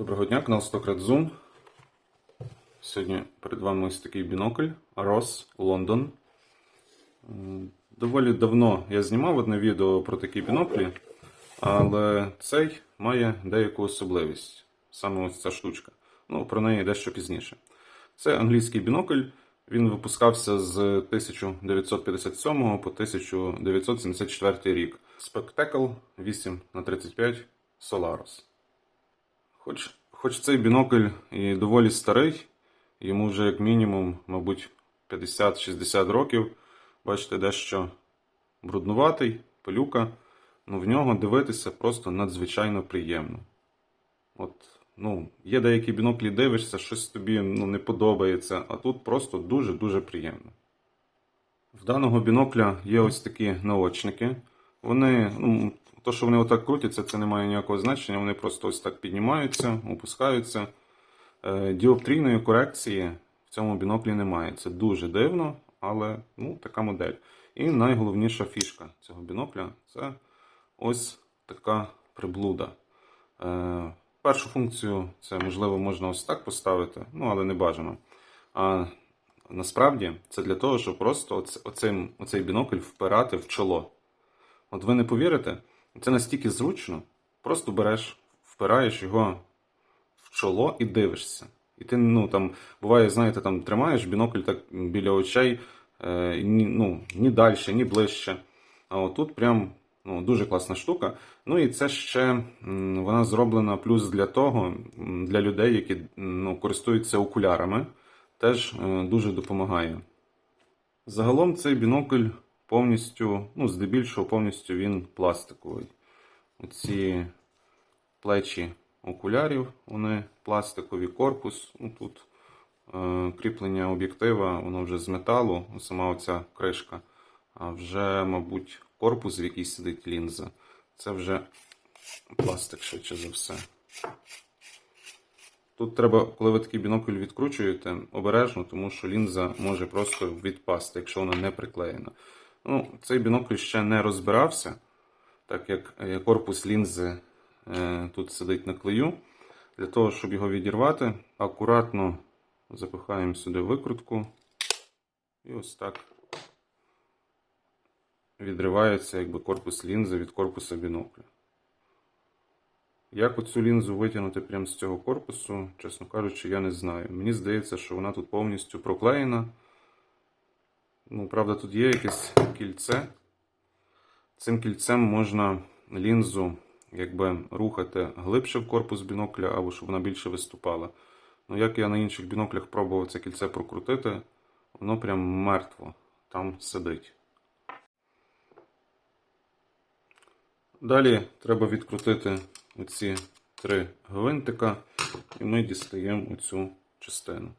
Доброго дня, канал 100 Zoom. Сьогодні перед вами ось такий бінокль Ross London. Доволі давно я знімав одне відео про такі біноклі, але цей має деяку особливість. Саме ось ця штучка. Ну, про неї дещо пізніше. Це англійський бінокль. Він випускався з 1957 по 1974 рік. Spectacle 8х35 Solaris. Хоч, хоч цей бінокль і доволі старий, йому вже як мінімум, мабуть, 50-60 років. Бачите, дещо бруднуватий, пилюка. Ну в нього дивитися просто надзвичайно приємно. От, ну, є деякі біноклі дивишся, щось тобі ну, не подобається, а тут просто дуже-дуже приємно. В даного бінокля є ось такі наочники. Вони, ну, то, що вони отак крутяться, це не має ніякого значення. Вони просто ось так піднімаються, опускаються. Е, Діоптрійної корекції в цьому біноклі немає. Це дуже дивно, але ну, така модель. І найголовніша фішка цього бінокля це ось така приблуда. Е, Першу функцію це можливо можна ось так поставити, ну але не бажано. А насправді це для того, щоб просто оц- оцим, оцей бінокль впирати в чоло. От ви не повірите, це настільки зручно, просто береш, впираєш його в чоло і дивишся. І ти, ну там, буває, знаєте, там тримаєш бінокль так біля очей, е, ні, ну, ні далі, ні ближче. А отут прям ну, дуже класна штука. Ну і це ще вона зроблена плюс для того, для людей, які ну, користуються окулярами, теж е, дуже допомагає. Загалом цей бінокль повністю, ну, здебільшого повністю він пластиковий. Оці плечі окулярів, вони пластикові, корпус. Ну, тут е, кріплення об'єктива, воно вже з металу, сама оця кришка. А вже, мабуть, корпус, в який сидить лінза, це вже пластик швидше за все. Тут треба, коли ви такий бінокль відкручуєте, обережно, тому що лінза може просто відпасти, якщо вона не приклеєна. Ну, цей бінокль ще не розбирався, так як е, корпус лінзи е, тут сидить на клею. Для того, щоб його відірвати, акуратно запихаємо сюди викрутку. І ось так відривається якби, корпус лінзи від корпуса бінокля. Як оцю лінзу витягнути прямо з цього корпусу, чесно кажучи, я не знаю. Мені здається, що вона тут повністю проклеєна. Ну, правда, тут є якесь кільце. Цим кільцем можна лінзу якби, рухати глибше в корпус бінокля, або щоб вона більше виступала. Ну, як я на інших біноклях пробував це кільце прокрутити, воно прям мертво там сидить. Далі треба відкрутити оці три гвинтика, і ми дістаємо оцю частину.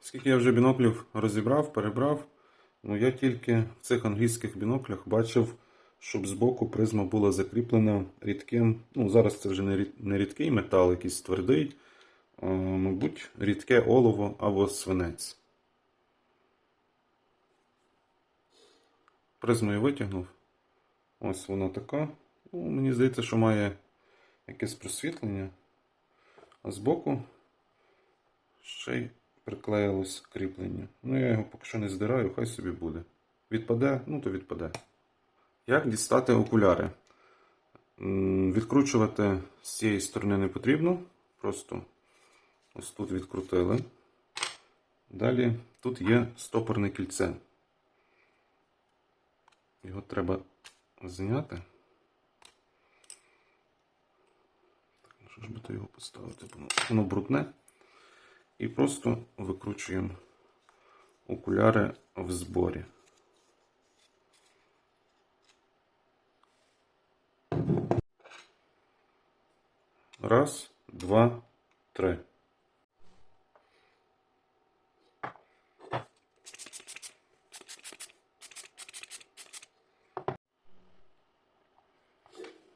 Скільки я вже біноклів розібрав, перебрав, ну я тільки в цих англійських біноклях бачив, щоб збоку призма була закріплена рідким. Ну, зараз це вже не рідкий метал, якийсь твердий, а, мабуть, рідке олово або свинець. Призму я витягнув. Ось вона така. Ну, мені здається, що має якесь просвітлення. А збоку ще й приклеїлось кріплення. Ну, я його поки що не здираю, хай собі буде. Відпаде, ну то відпаде. Як дістати окуляри? Відкручувати з цієї сторони не потрібно. Просто ось тут відкрутили. Далі тут є стопорне кільце. Його треба зняти. Так, ну що ж би то його поставити? Воно, брудне. І просто викручуємо окуляри в зборі. Раз, два, три.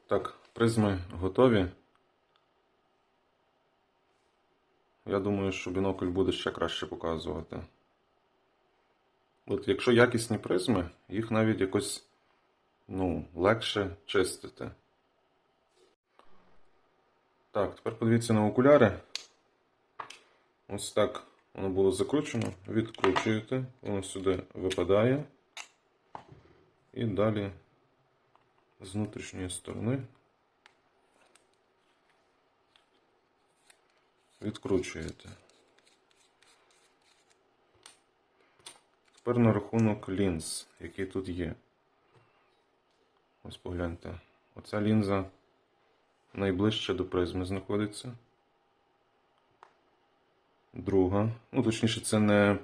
Так, призми готові. Я думаю, що бінокль буде ще краще показувати. От якщо якісні призми, їх навіть якось ну, легше чистити. Так, тепер подивіться на окуляри. Ось так воно було закручено. Відкручуєте, воно сюди випадає. І далі з внутрішньої сторони відкручуєте. Тепер на рахунок лінз, які тут є. Ось погляньте. Оця лінза найближче до призми знаходиться. Друга. Ну, точніше, це не,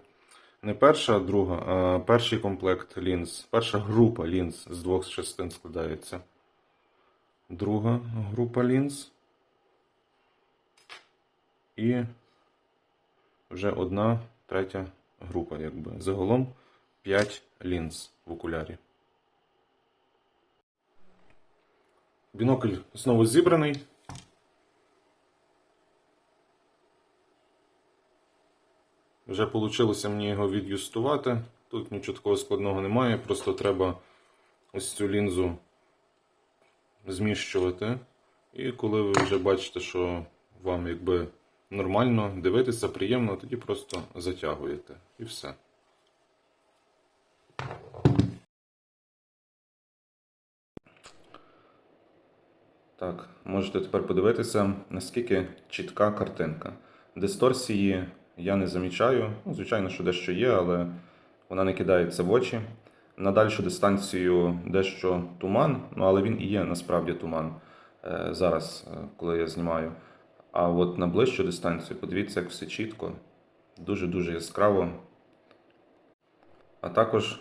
не перша, а друга, а перший комплект лінз. Перша група лінз з двох частин складається. Друга група лінз. І вже одна третя група, якби. Загалом 5 лінз в окулярі. Бінокль знову зібраний. Вже вийшло мені його від'юстувати. Тут нічого такого складного немає, просто треба ось цю лінзу зміщувати. І коли ви вже бачите, що вам якби нормально дивитися, приємно, тоді просто затягуєте. І все. Так, можете тепер подивитися, наскільки чітка картинка. Дисторсії я не замічаю. Ну, звичайно, що дещо є, але вона не кидається в очі. На дальшу дистанцію дещо туман, ну але він і є насправді туман е, зараз, е, коли я знімаю. А от на ближчу дистанцію, подивіться, як все чітко, дуже-дуже яскраво. А також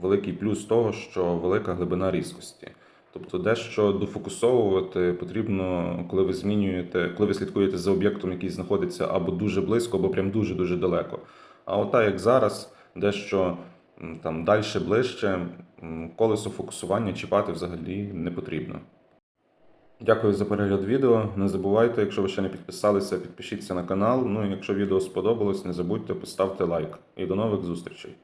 великий плюс того, що велика глибина різкості. Тобто дещо дофокусовувати потрібно, коли ви змінюєте, коли ви слідкуєте за об'єктом, який знаходиться або дуже близько, або прям дуже-дуже далеко. А ота, як зараз, дещо там далі, ближче, колесо фокусування чіпати взагалі не потрібно. Дякую за перегляд відео. Не забувайте, якщо ви ще не підписалися, підпишіться на канал. Ну і якщо відео сподобалось, не забудьте поставити лайк. І до нових зустрічей!